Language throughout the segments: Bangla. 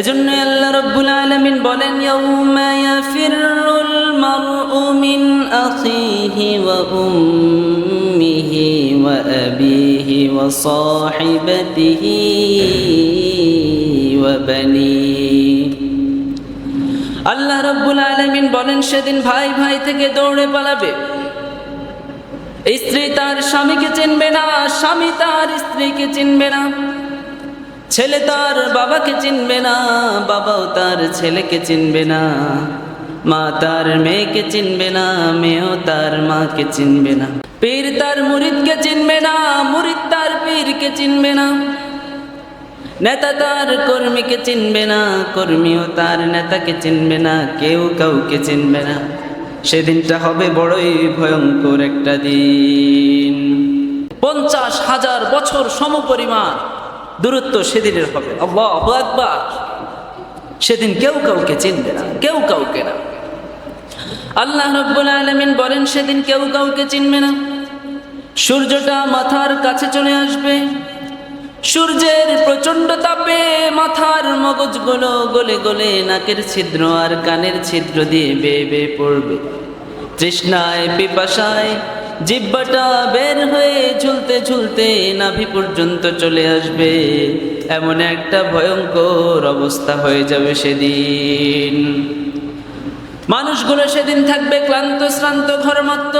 এজন্য আল্লাহ রব্বুল আলামিন বলেন আল্লাহ রব্বুল আলামিন বলেন, সেদিন ভাই ভাই থেকে দৌড়ে পালাবে। স্ত্রী তার স্বামীকে চিনবে না, স্বামী তার স্ত্রীকে চিনবে না। ছেলে তার বাবাকে চিনবে না, বাবাও তার ছেলেকে চিনবে না, মা তার মেয়েকে চিনবে না, মেয়েও তার মাকে চিনবে না। পীর তার মুরিদকে চিনবে না, মুরিদ তার পীরকে চিনবে না, নেতা তার কর্মীকে চিনবে না, কর্মীও তার নেতাকে চিনবে না, কেউ কাউকে চিনবে না। সেদিনটা হবে বড়ই ভয়ঙ্কর একটা দিন। পঞ্চাশ হাজার বছর সমপরিমাণ দূরত্ব সেদিনের হবে। আল্লাহ সেদিন কেউ কাউকে চিনবে না, কেউ কাউকে না। আল্লাহ রব্বুল আলমিন বলেন, সেদিন কেউ কাউকে চিনবে না। সূর্যটা মাথার কাছে চলে আসবে। সূর্যের প্রচণ্ড তাপে মাথার মগজগুলো গলে গলে নাকের ছিদ্র আর কানের ছিদ্র দিয়ে বেয়ে বেয়ে পড়বে। তৃষ্ণায়, পিপাসায় জিব্বাটা বের হয়ে ঝুলতে ঝুলতে নাভি পর্যন্ত চলে আসবে। এমন একটা ভয়ঙ্কর অবস্থা হয়ে যাবে সেদিন। মানুষগুলো সেদিন থাকবে ক্লান্ত, শ্রান্ত, ঘরমত্ত।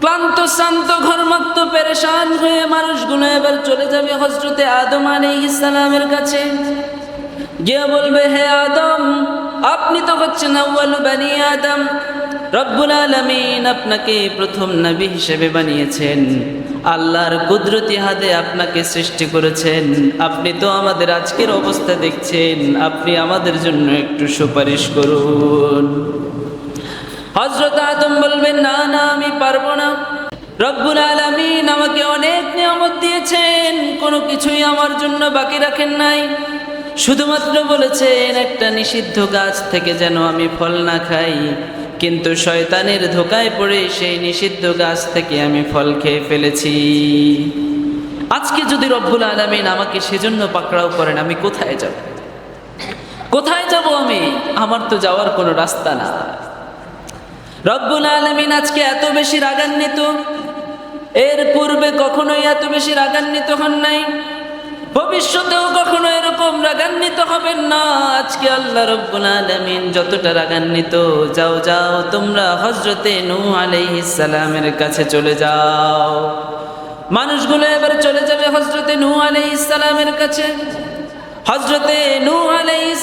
ক্লান্ত, শ্রান্ত, ঘরমত্ত, পেরেশান হয়ে মানুষগুলো এবার চলে যাবে হজরতে আদম আলী ইসালামের কাছে। গিয়ে বলবে, হে আদম, আপনি তো হচ্ছেন আউ্বালু বানি আদম। রব্বুল আলমিন আপনাকে প্রথম নবী হিসেবে বানিয়েছেন। আল্লাহর কুদরতি হাতে আপনাকে সৃষ্টি করেছেন। আপনি তো আমাদের আজকের অবস্থা দেখছেন। আপনি আমাদের জন্য একটু সুপারিশ করুন। হজরত আদম বলবেন, না না, আমি পারব না। রব্বুল আলমিন আমাকে অনেক নিয়ামত দিয়েছেন। কোনো কিছুই আমার জন্য বাকি রাখেন নাই। শুধুমাত্র বলেছেন, একটা নিষিদ্ধ গাছ থেকে যেন আমি ফল না খাই। কিন্তু শয়তানের ধোকায় পড়ে সেই নিষিদ্ধ গাছ থেকে আমি ফল খেয়ে ফেলেছি। আজকে যদি রব্বুল আলমিন আমাকে সেজন্য পাকড়াও করেন, আমি কোথায় যাব? কোথায় যাব আমি? আমার তো যাওয়ার কোনো রাস্তা না। রব্বুল আলমিন আজকে এত বেশি রাগান্বিত। এর পূর্বে কখনোই এত বেশি রাগান্বিত হন নাই। ভবিষ্যতেও কখনো এরকম রাগান্বিত হবেন না। আজকে আল্লাহ রব্বুল আলমিন যতটা রাগান্বিত, যাও যাও, তোমরা হজরতে নূ সালামের কাছে চলে যাও। মানুষগুলো এবার চলে যাবে হজরতে নূ সালামের কাছে। হজরতে নূ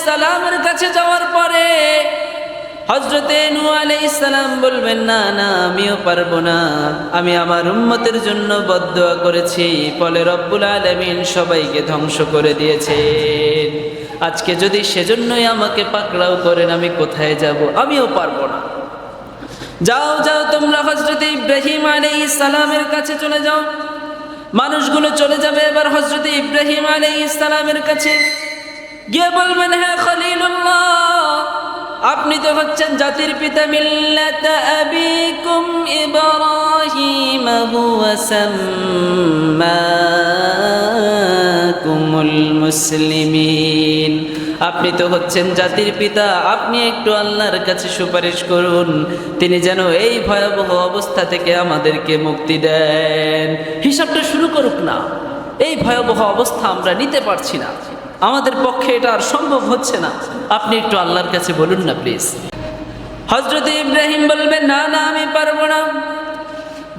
সালামের কাছে যাওয়ার পরে হজরতে নু ইসলাম বলবেন, না না, আমিও পারব না। আমি আমার উম্মতের জন্য বদোয়া করেছি। ফলে রব্বুল আলমিন সবাইকে ধ্বংস করে দিয়েছেন। আজকে যদি সেজন্যই আমাকে পাকড়াও করেন, আমি কোথায় যাব? আমিও পারব না। যাও যাও, তোমরা হজরত ইব্রাহিম আলী ইসালামের কাছে চলে যাও। মানুষগুলো চলে যাবে এবার হজরত ইব্রাহিম আলী ইসালামের কাছে। গিয়ে বলবেন হ্যাঁ খলিলুল্লাহ। আপনি তো হচ্ছেন জাতির পিতা মিল্লাত মুসলিমিন। আপনি তো হচ্ছেন জাতির পিতা, আপনি একটু আল্লাহর কাছে সুপারিশ করুন। তিনি যেন এই ভয়াবহ অবস্থা থেকে আমাদেরকে মুক্তি দেন। হিসাবটা শুরু করুক না। এই ভয়াবহ অবস্থা আমরা নিতে পারছি না। আমাদের পক্ষে এটা আর সম্ভব হচ্ছে না। আপনি একটু আল্লাহর কাছে বলুন না প্লিজ হজরত ইব্রাহিম বলবেন, না না, আমি পারব না।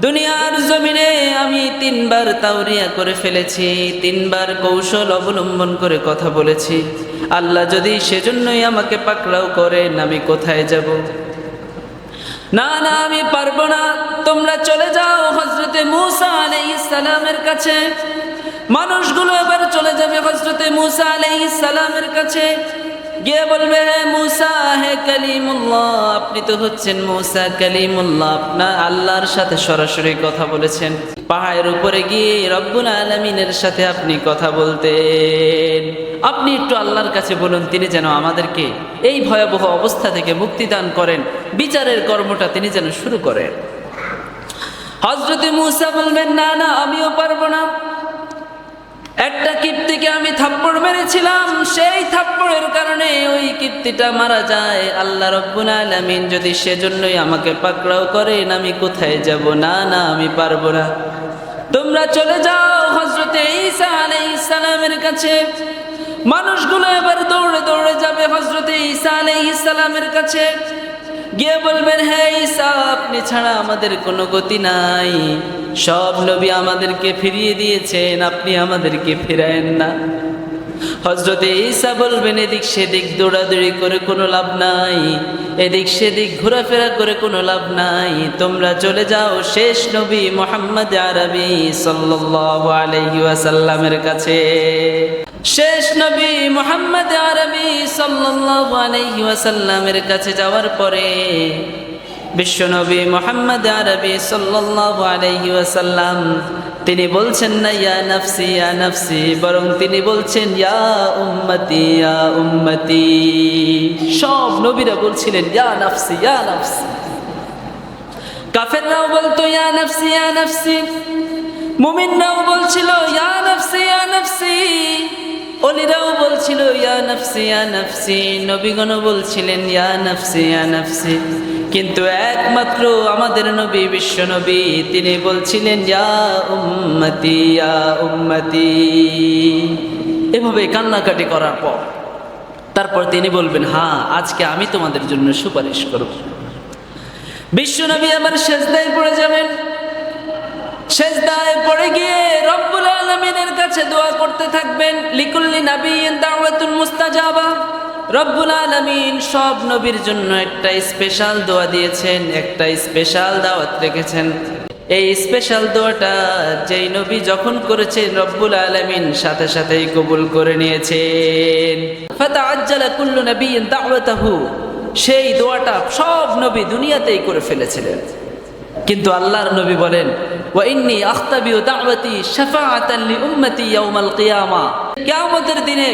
দুনিয়ার জমিনে আমি তিনবার তাওরিয়া করে ফেলেছি, তিনবার কৌশল অবলম্বন করে কথা বলেছি। আল্লাহ যদি সেজন্যই আমাকে পাকড়াও করেন, আমি কোথায় যাব? না না, আমি পারব না। তোমরা চলে যাও হজরতে মুসা আলাইহিস সালামের কাছে। মানুষগুলো এবার চলে যাবে হজরতে মুসা আলাইহিস সালামের কাছে। গিয়ে বলবে মুসা, হে কালিমুল্লাহ, আপনি তো হচ্ছেন মুসা কালিমুল্লাহ। আপনার আল্লাহর সাথে সরাসরি কথা বলেছেন। পাহাড়ের উপরে গিয়ে রব্বুল আলমিনের সাথে আপনি কথা বলতেন। আপনি একটু আল্লাহর কাছে বলুন, তিনি যেন আমাদেরকে এই ভয়াবহ অবস্থা থেকে মুক্তি দান করেন। বিচারের কর্মটা তিনি যেন শুরু করেন। হজরতে মুসা বলবেন, না না, আমিও পারব না। একটা কীর্তিকে আমি থাপ্পড় মেরেছিলাম, সেই থাপ্পড়ের কারণে ওই কীর্তিটা মারা যায়। আল্লাহ রব্বুল আলামিন যদি সেজন্যই আমাকে পাকড়াও করেন, আমি কোথায় যাব? না না, আমি পারব না। তোমরা চলে যাও হজরতে ঈসা আলাইহিস সালামের কাছে। মানুষগুলো এবার দৌড়ে দৌড়ে যাবে হজরতে ঈসা আলাইহিস সালামের কাছে। গিয়ে বলবেন হ্যাঁ ঈসা, আপনি ছাড়া আমাদের কোনো গতি নাই। সব নবী আমাদেরকে ফিরিয়ে দিয়েছেন, আপনি আমাদেরকে ফিরায়েন না। হজরতে ঈসা বলবেন, এদিক সেদিক দৌড়াদৌড়ি করে কোনো লাভ নাই, এদিক সেদিক ঘোরাফেরা করে কোনো লাভ নাই, তোমরা চলে যাও শেষ নবী মোহাম্মদ আরবি ওয়াসাল্লামের কাছে। শেষ নবী মোহাম্মদ আরবি ওয়াসাল্লামের কাছে যাওয়ার পরে বিশ্বনবী মোহাম্মদ আরবি সাল্লাল্লাহু আলাইহি তিনি বলছেন না, ইয়া নফসি ইয়া নফসি বরং তিনি বলছেন, ইয়া উম্মতি ইয়া উম্মতি সব নবীরা বলছিলেন, ইয়া নফসি ইয়া নফসি কাফেররাও বলতো, ইয়া নফসি ইয়া নফসি মুমিনরাও বলছিল, ইয়া নফসি ইয়া নফসি অলিরাও বলছিল, ইয়া নফসি ইয়া নফসি নবীগণও বলছিলেন, ইয়া নফসি ইয়া নফসি কিন্তু একমাত্র আমাদের নবী, বিশ্ব নবী, তিনি বলছিলেন, ইয়া উম্মতি উম্মতি। এভাবে কান্নাকাটি করার পর, তারপর তিনি বলবেন হ্যাঁ আজকে আমি তোমাদের জন্য সুপারিশ করব। বিশ্বনবী আমার শেষদায় পড়ে যাবেন। শেষদায় পড়ে গিয়ে রব্বুল আলমিনের কাছে দোয়া করতে থাকবেন, লিকুল্লি নবীন দাওয়াতুল মুস্তাজাবা। রব্বুল আলমিন সব নবীর জন্য একটা স্পেশাল দোয়া দিয়েছেন, একটা স্পেশাল দাওয়াত রেখেছেন। এই স্পেশাল দোয়াটা যেই নবী যখন করেছেন, রব্বুল আলমিন সাথে সাথেই কবুল করে নিয়েছেন। কুল্লু নবীন সেই দোয়াটা সব নবী দুনিয়াতেই করে ফেলেছিলেন। কিন্তু আল্লাহর নবী বলেন ওয়া ইন্নী আখতাবিউ দাওয়াতি শাফাআতান ইয়াউমাল কিয়ামা। কিয়ামতের দিনে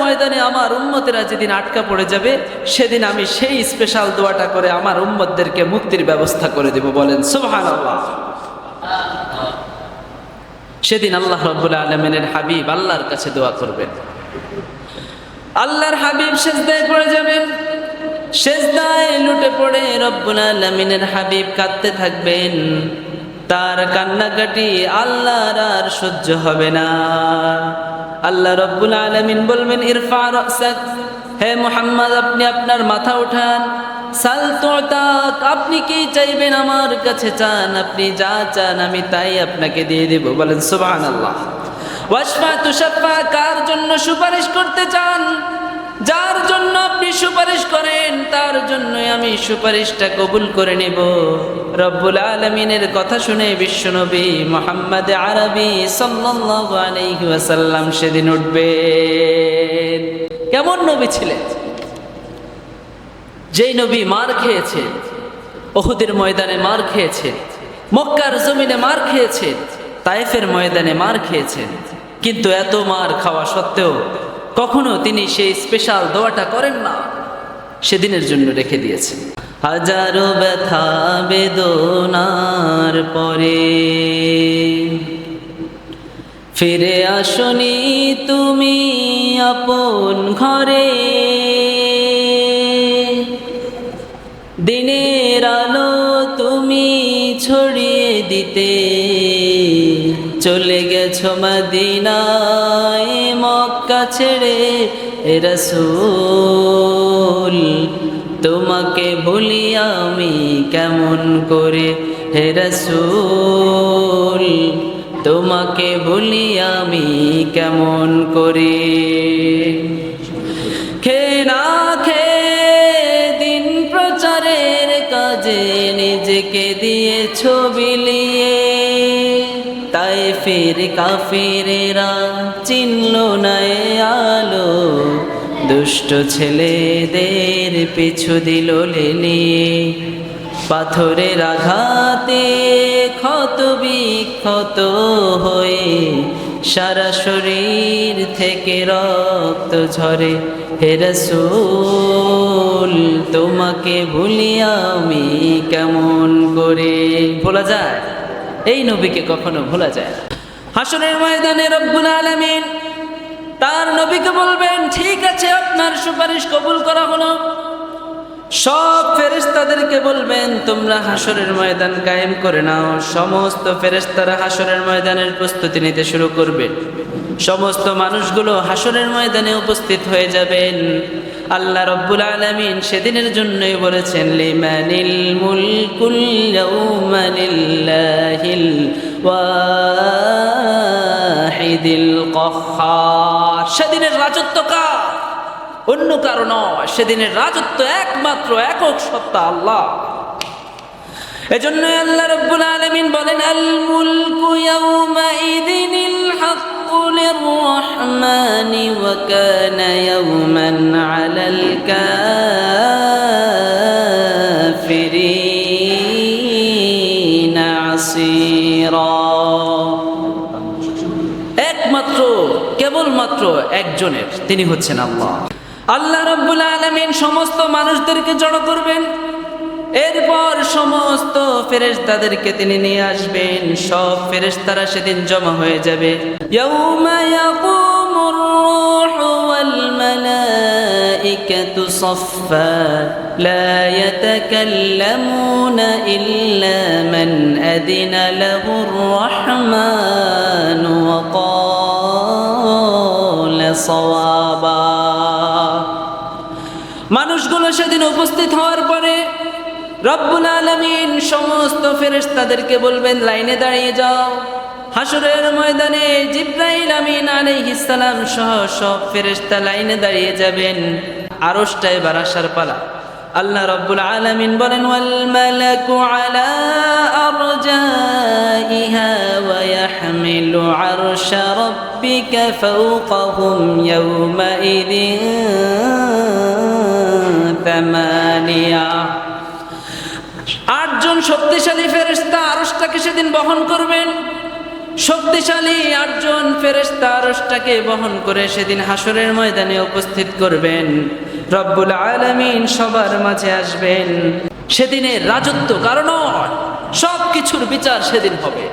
ময়দানে আমার উম্মতেরা যেদিন আটকা পড়ে যাবে, সেদিন আমি সেই স্পেশাল দোয়াটা করে আমার উম্মতদেরকে মুক্তির ব্যবস্থা করে দেব বলেন, সুবহানাল্লাহ। সেদিন আল্লাহ রব্বুল আলমিনের হাবিব আল্লাহর কাছে দোয়া করবেন। আল্লাহর হাবিব সেজদায় পড়ে যাবেন। সেজদায় লুটে পড়ে রব্বুল হাবিব কাঁদতে থাকবেন। তার কান্নাকাটি আল্লাহর আর সহ্য হবে না। আল্লাহ রব্বুল আলমিন বলবেন, ইরফা রসাক, হে মোহাম্মদ, আপনি আপনার মাথা উঠান। আপনি কি চাইবেন আমার কাছে চান? আপনি যা চান আমি তাই আপনাকে দিয়ে দেব। বলেন সুবাহ আল্লাহ ওয়াসফা তুষাফা কার জন্য সুপারিশ করতে চান? যার জন্য আপনি সুপারিশ করেন, তার জন্যই আমি সুপারিশটা কবুল করে নেব। রব্বুল আলমিনের কথা শুনে বিশ্বনবী মোহাম্মদ আরবি ওয়াসাল্লাম সেদিন উঠবেন। কেমন নবী ছিলেন? যেই নবী মার খেয়েছে, ওহুদের ময়দানে মার খেয়েছে, মক্কার জমিনে মার খেয়েছে তাইফের ময়দানে মার খেয়েছেন কিন্তু এত মার খাওয়া সত্ত্বেও কখনো তিনি সেই স্পেশাল দোয়াটা করেন না, সেদিনের জন্য রেখে দিয়েছেন। হাজারো ব্যথা বেদনার পরে ফিরে আসনি তুমি আপন ঘরে। দিনের আলো তুমি ছড়িয়ে দিতে চলে গেছো মদিনায়। মক্কা ছেড়ে রসুল, তোমাকে ভুলি আমি কেমন করে? হে রসুল, তোমাকে ভুলি আমি কেমন করে? খে না খে, দিন প্রচারের কাজে নিজেকে দিয়ে ছবি লিয়ে তাই ফির চিনল নাই আলো। দুষ্ট ছেলেদের পিছু দিল লেলিয়ে পাথরের আঘাতে ক্ষত বিক্ষত হয়ে সারা শরীর থেকে রক্ত ঝরে। হে রসুল, তোমাকে ভুলি আমি কেমন করে? ভোলা যায়। এই নবীকে কখনো ভোলা যায় না হাসরের ময়দানে রব্বুল আলামিন তার নবীকে বলবেন, ঠিক আছে, আপনার সুপারিশ কবুল করা হলো। সব ফেরেশতাদেরকে বলবেন, তোমরা হাসরের ময়দান কায়েম করে নাও। সমস্ত ফেরেশতারা হাসরের ময়দানের প্রস্তুতি নিতে শুরু করবে। সমস্ত মানুষগুলো হাসরের ময়দানে উপস্থিত হয়ে যাবেন। আল্লাহ রব্বুল আলামিন সেদিনের জন্যই বলেছেন, লিমানিল মুলকুল ইয়াউমা সেদিনের রাজত্ব কার? অন্য কারও নয়। সেদিনের রাজত্ব একমাত্র একক সত্তা আল্লাহ। এজন্য আল্লাহ রাব্বুল আলামিন বলেন, আল মুলকু ইয়াউমাইযিনিল হাক্কু লিররহমানি ওয়া কানা ইয়াওমান আলাল কাফিরিনা। একমাত্র কেবলমাত্র একজনের, তিনি হচ্ছেন আল্লাহ। আল্লাহ রব্বুল আলমিন সমস্ত মানুষদেরকে জড়ো করবেন। এরপর সমস্ত ফেরেশতাদেরকে তিনি নিয়ে আসবেন। সব ফেরেশতারা সেদিন জমা হয়ে যাবে। ইয়াউমা ইল্লা মান আদিনা লাহুর মানুষগুলো সেদিন উপস্থিত হওয়ার পরে রব্বুল আলমিন সমস্ত ফেরেশতাদেরকে বলবেন, লাইনে দাঁড়িয়ে যাও। হাসরের ময়দানে জিব্রাইল আমিন আলাইহিস সালাম সহ সব ফেরেশতা লাইনে দাঁড়িয়ে যাবেন। আরশটা এবার আসার পালা। আল্লাহ রব্বুল আলামিন বলেন আলা ইয়াহমিলু আরশা রাব্বিকা ফাওকাহুম ইয়াওমাইদিন তামানিয়া আটজন শক্তিশালী ফেরেশতা আরশটাকে সেদিন বহন করবেন। শক্তিশালী আটজন ফেরেশতা আরশটাকে বহন করে সেদিন হাসরের ময়দানে উপস্থিত করবেন। রব্বুল আলামিন সবার মাঝে আসবেন। সেদিনের রাজত্ব কারণ সব কিছুর বিচার সেদিন হবে।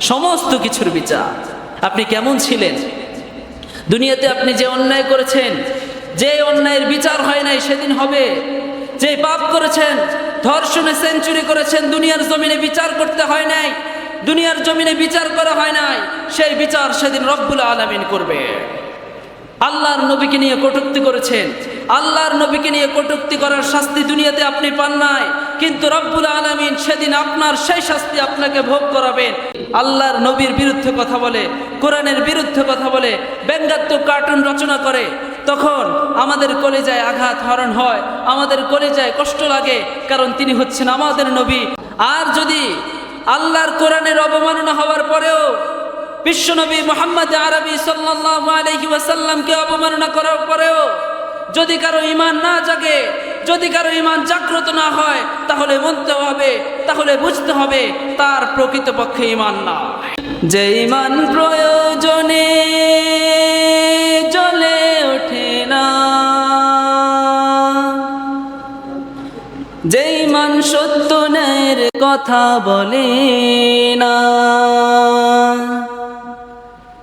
সমস্ত কিছুর বিচার। আপনি কেমন ছিলেন? দুনিয়াতে আপনি যে অন্যায় করেছেন, যে অন্যায়ের বিচার হয় নাই, সেদিন হবে। যে পাপ করেছেন, ধর্ষণে সেঞ্চুরি করেছেন, দুনিয়ার জমিনে বিচার করতে হয় নাই, দুনিয়ার জমিনে বিচার করা হয় নাই, সেই বিচার সেদিন রব্বুল আলমিন করবে। আল্লাহর নবীকে নিয়ে কটুক্তি করেছেন। আল্লাহর নবীকে নিয়ে কটুক্তি করার শাস্তি দুনিয়াতে আপনি পান নাই। কিন্তু রব্বুল আলমিন সেদিন আপনার সেই শাস্তি আপনাকে ভোগ করাবেন। আল্লাহর নবীর বিরুদ্ধে কথা বলে, কোরআনের বিরুদ্ধে কথা বলে ব্যঙ্গাত্মক কার্টুন রচনা করে। তখন আমাদের কলেজায় আঘাত হরণ হয়, আমাদের কলেজায় কষ্ট লাগে, কারণ তিনি হচ্ছেন আমাদের নবী। আর যদি আল্লাহর কোরআনের অবমাননা হওয়ার পরেও বিশ্বনবী মোহাম্মদ আরবি সাল্লাল্লাহু আলাইহি ওয়াসাল্লামকে অবমাননা করার পরেও যদি কারও ইমান না জাগে, যদি কারও ইমান জাগ্রত না হয়, তাহলে বলতে হবে, তাহলে বুঝতে হবে তার প্রকৃতপক্ষে ইমান না। যে ইমান প্রয়োজনে জলে ওঠে না। যেই মান সত্য কথা বলে না।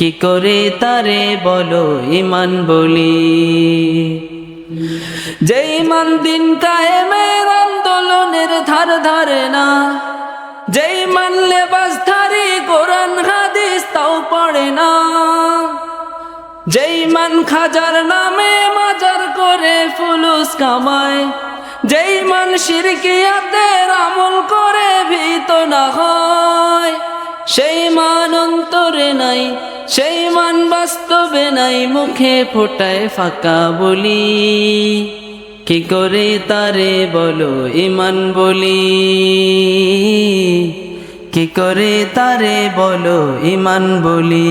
কি করে তারে বলো ইমান বলি? যেই মান দিন কায়েমের আন্দোলনের ধার ধারে না যেই মান লেবাস ধারি কোরআন হাদিস তাও পড়ে না যেই মান খাজার নামে মাজার করে ফুলুস কামায় যেই মান শিরকিয়াতের আমল করে ভীত না হয়। সেই মান অন্তরে নাই, সেই মান বাস্তবে নাই, মুখে ফোটায় ফাঁকা বলি। কি করে তারে বলো ইমান বলি? কি করে তারে বলো ইমান বলি?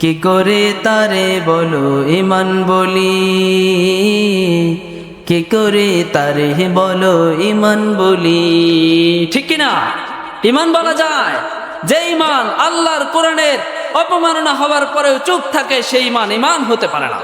কি করে তারে বলো ইমান বলি? কি করে তারে বলো ইমান বলি? ঠিক কিনা? ইমান বলা যায়। যে ইমান আল্লাহর কোরআনের অপমাননা হওয়ার পরেও চুপ থাকে সেই ইমান ইমান হতে পারে না।